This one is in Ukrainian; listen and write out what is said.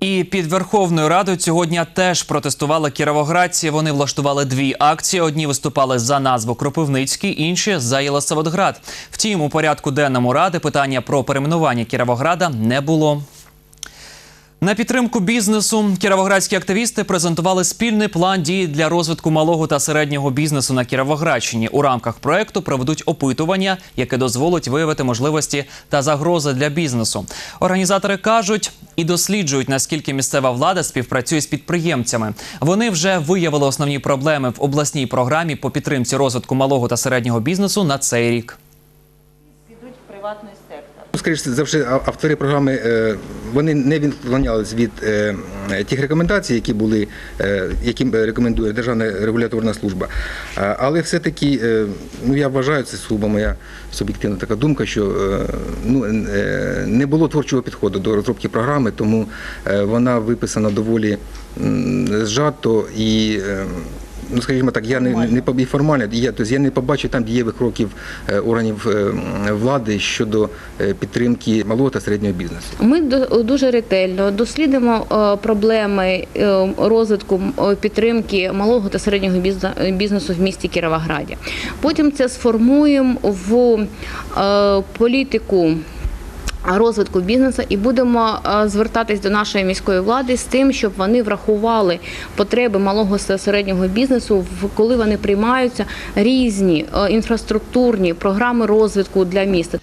І під Верховною Радою цього дня теж протестували кіровоградці. Вони влаштували дві акції. Одні виступали за назву Кропивницький, інші за Єлисаветград. Втім, у порядку денному ради питання про перейменування Кіровограда не було. На підтримку бізнесу кіровоградські активісти презентували спільний план дій для розвитку малого та середнього бізнесу на Кіровоградщині. У рамках проекту проведуть опитування, яке дозволить виявити можливості та загрози для бізнесу. Організатори кажуть і досліджують, наскільки місцева влада співпрацює з підприємцями. Вони вже виявили основні проблеми в обласній програмі по підтримці розвитку малого та середнього бізнесу на цей рік. підуть приватний сектор. Скоріше за все, а- автори програми е, вони не відклонялись від е, тих рекомендацій, які були, е, які рекомендує Державна регуляторна служба. Е, Але все-таки, е, ну я вважаю, це сугубо моя суб'єктивна така думка, що е, ну, е, не було творчого підходу до розробки програми, тому е, вона виписана доволі зжато і. Ну, скажімо так, я не, не і формально, я, тобто я не побачив там дієвих кроків е, органів е, влади щодо е, підтримки малого та середнього бізнесу. Ми дуже ретельно дослідимо проблеми розвитку підтримки малого та середнього бізнесу в місті Кіровограді. Потім це сформуємо в політику. Розвитку бізнесу і будемо е, звертатись до нашої міської влади з тим, щоб вони врахували потреби малого та середнього бізнесу, коли вони приймаються різні е, інфраструктурні програми розвитку для міста.